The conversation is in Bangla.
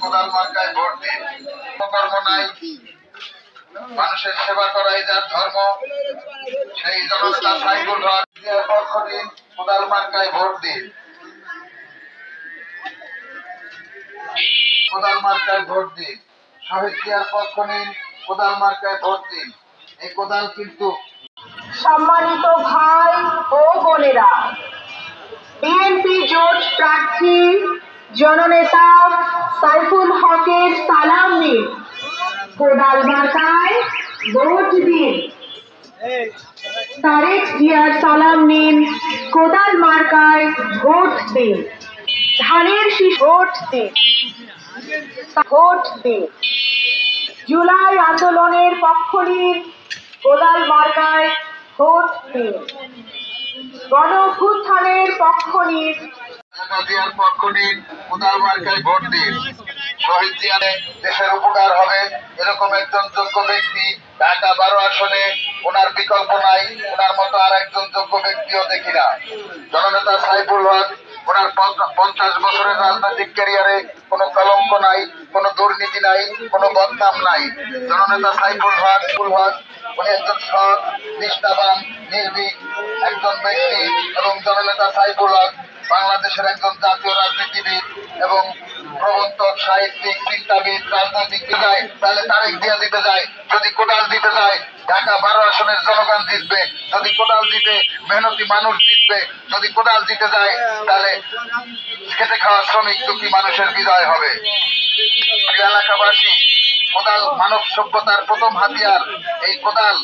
কোদাল মার্কায় ভোট দিন। কর্ম নাই। মানুষের সেবা করাই যার ধর্ম, সেই জনতা সাইকুল পক্ষ দিন কোদাল মার্কায় ভোট দিন। কোদাল মার্কায় ভোট দিন। শহীদ জিয়ার পক্ষ নিন কোদাল মার্কায় ভোট দিন। এই কোদাল কিন্তু সম্মানিত ভাই ও বোনেরা, বিএনপি জোট প্রার্থী, জননেতা সাইফুল হকের সালাম দিন। কোদাল মার্কায় ভোট দিন। তারেক জিয়ার সালাম নিন, কোদাল মার্কায় ভোট দিন। ধানের শীষ ভোট দিন। ভোট দিন। জুলাই আন্দোলনের পক্ষ নিন, কোদাল মার্কায় ভোট দিন। গণ অভ্যুত্থানের পক্ষ নিন জিয়ার পক্ষ নিন কোদাল মার্কায় ভোট দিন। শহীদ জিয়ারে দেশের উপকার হবে এরকম একজন যোগ্য ব্যক্তি ঢাকা বারো আসনে ওনার বিকল্প নাই, ওনার মতো আর একজন যোগ্য ব্যক্তিও দেখি না। জননেতা সাইফুল হক, ওনার পঞ্চাশ বছরের রাজনৈতিক ক্যারিয়ারে কোনো কলঙ্ক নাই, কোনো দুর্নীতি নাই, কোনো বদনাম নাই। জননেতা সাইফুল হক ফুল হক, উনি একজন সৎ, নিষ্ঠাবান, নির্ভীক একজন ব্যক্তি এবং জননেতা সাইফুল হক বাংলাদেশের একজন জাতীয় রাজনীতিবিদ এবং প্রবর্তক সাহিত্যিক, চিন্তাবিদ, রাজনৈতিক যায় তাহলে তারেক দিয়া দিতে যায়, যদি কোটাল দিতে যায়, ঢাকা বারো আসনের জনগণ জিতবে। যদি কোটাল দিতে মেহনতি মানুষ জিতবে। যদি কোটাল দিতে যায়, তাহলে খেটে খাওয়া শ্রমিক দুঃখী মানুষের বিজয় হবে। এলাকাবাসী কোদাল মানব সভ্যতার প্রথম হাতিয়ার, এই কোদাল